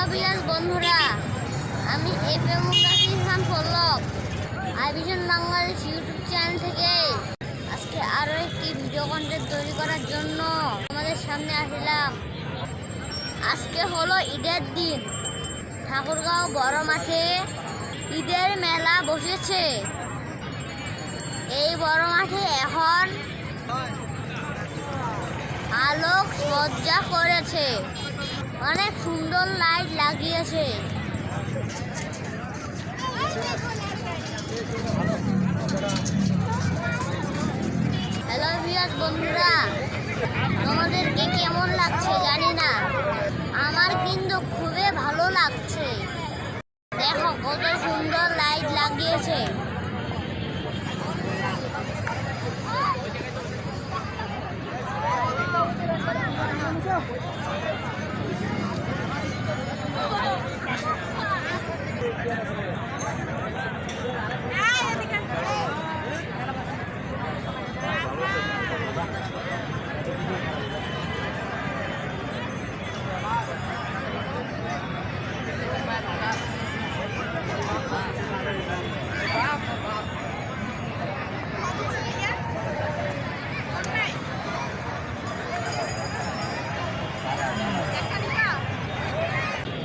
Hello বিয়াস বন্ধুরা। আমি F M Khan Pallab iVision Bangladesh YouTube channel থেকে। আজকে আরও একটি ভিডিও কন্টেন্ট তৈরি করার জন্য আমাদের সামনে আসলাম। আজকে হলো ঈদের দিন। ঠাকুরগাঁও বড় মাঠে ঈদের মেলা বসেছে। এই বড় মাঠে এখন আলোক সজ্জা করেছে। অনেক সুন্দর লাইট লাগিয়েছে হ্যালো ভিয়াস বন্ধুরা তোমাদেরকে কেমন লাগছে জানি না আমার কিন্তু খুবই ভালো লাগছে দেখো কত সুন্দর লাইট লাগিয়েছে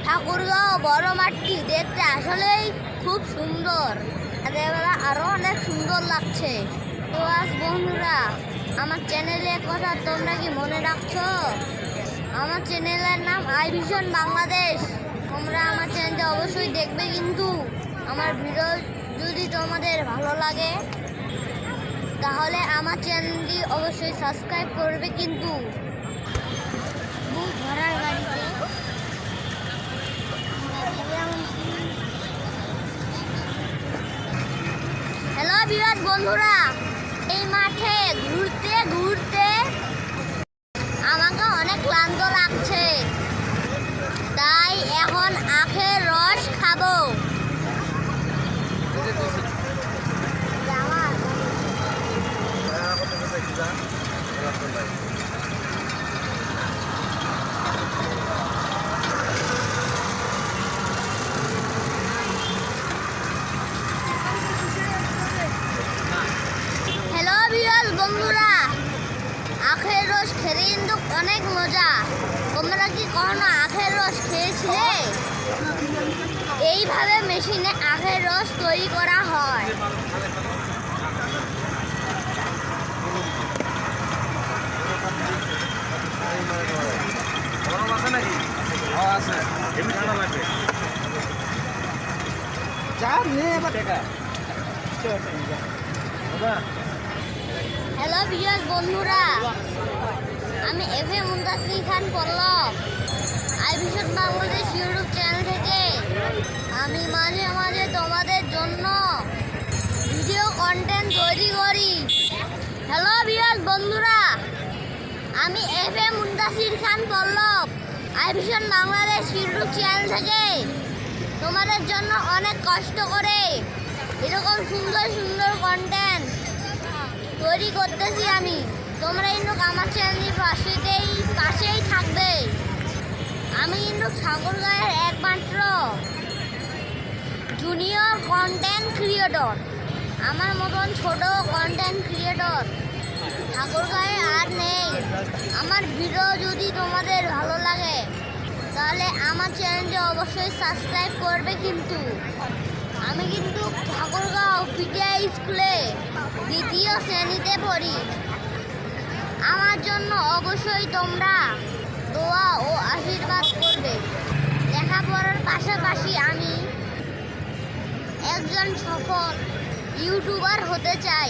ঠাকুরগাঁও বড় মাঠটি দেখতে আসলেই খুব সুন্দর। রাতের বেলা আরও অনেক সুন্দর লাগছে। তো আজ বন্ধুরা আমার চ্যানেলের কথা তোমরা কি মনে রাখছো? আমার চ্যানেলের নাম আই ভিশন বাংলাদেশ। তোমরা আমার চ্যানেলটা অবশ্যই দেখবে কিন্তু আমার ভিডিও যদি তোমাদের ভালো লাগে, তাহলে আমার চ্যানেলটি অবশ্যই সাবস্ক্রাইব করবে কিন্তু। হ্যালো বিরাজ বন্ধুরা। ঘুরতে ঘুরতে আমাকে অনেক ক্লান্ত লাগছে। তাই এখন আখের রস খাব হ্যালো বিরাজ বন্ধুরা আখের রস খেতে কিন্তু অনেক মজা। তোমরা কি কখনো আখের রস খেয়েছিলে? এইভাবে মেশিনে আখের রস তৈরি করা হয়। হ্যাঁ হ্যালো বিরাজ বন্ধুরা। আমি এফ এ খান পল্লব আই ভীষণ বাংলাদেশ ইউটিউব চ্যানেল থেকে। আমি মাঝে মাঝে তোমাদের জন্য ভিডিও কন্টেন্ট তৈরি করি। হ্যালো বিরাজ বন্ধুরা, আমি এফ এ মুন্তাসির খান পল্লব আই ভীষণ বাংলাদেশ ইউটিউব চ্যানেল থেকে। তোমাদের জন্য অনেক কষ্ট করে এরকম সুন্দর সুন্দর কন্টেন্ট তৈরি করতেছি আমি। তোমরা কিন্তু আমার চ্যানেলের পাশেতেই পাশেই থাকবে। আমি কিন্তু ঠাকুরগাঁয়ের একমাত্র জুনিয়র কন্টেন্ট ক্রিয়েটর আমার মতন ছোট কন্টেন্ট ক্রিয়েটর ঠাকুরগাঁয়ে আর নেই। আমার ভিডিও যদি তোমাদের ভালো লাগে, তাহলে আমার চ্যানেলটি অবশ্যই সাবস্ক্রাইব করবে কিন্তু। আমি কিন্তু ঠাকুরগাঁও পিটিআই স্কুলে দ্বিতীয় শ্রেণীতে পড়ি। আমার জন্য অবশ্যই তোমরা দোয়া ও আশীর্বাদ করবে। লেখাপড়ার পাশাপাশি আমি একজন সফল ইউটিউবার হতে চাই।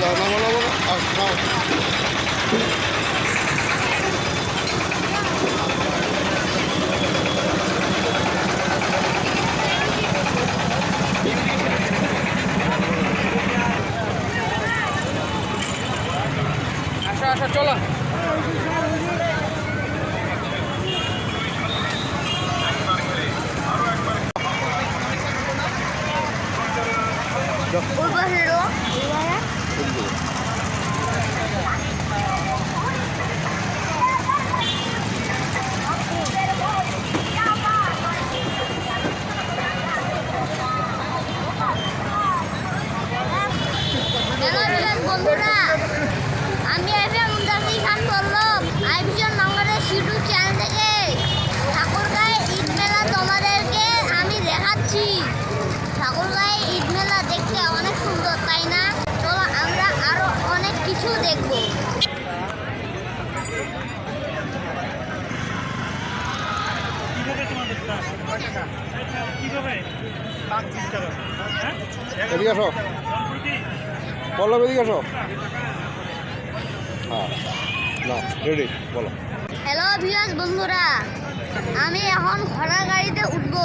যাও নামো নামো নাও আসো আসো চলো Over here, রো বন্ধুরা আমি F M Muntasir Khan Pallab iVision Bangladesh YouTube channel থেকে ঠাকুরগাঁয়ে ঈদ মেলা তোমাদেরকে আমি দেখাচ্ছি ঠাকুরগাঁয়ে ঈদ মেলা দেখতে অনেক সুন্দর তাই না চলো আমরা আরও অনেক কিছু দেখব কীভাবে তোমাদের দাম কীভাবে লাখ তিরিশ টাকা হ্যাঁ এদিকে আসো। পল্লব এদিকে আসো। হ্যাঁ না রেডি বলো। হ্যালো ভিউয়ার্স বন্ধুরা। আমি এখন ঘোড়া গাড়িতে উঠবো।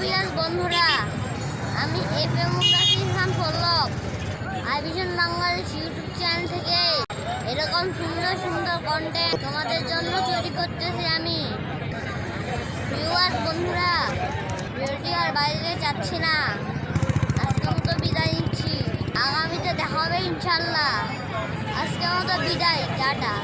ভিউয়ার্স বন্ধুরা, আমি F M Khan Pallab iVision Bangladesh YouTube channel থেকে। এরকম সুন্দর সুন্দর কন্টেন্ট তোমাদের জন্য তৈরি করতেছি আমি। ভিউয়ার্স বন্ধুরা, ভিডিওটি আর বাইরে যাচ্ছি না। আজকের মতো বিদায় নিচ্ছি। আগামীতে দেখা হবে ইনশাল্লাহ আজকের মতো বিদায়, টাটা।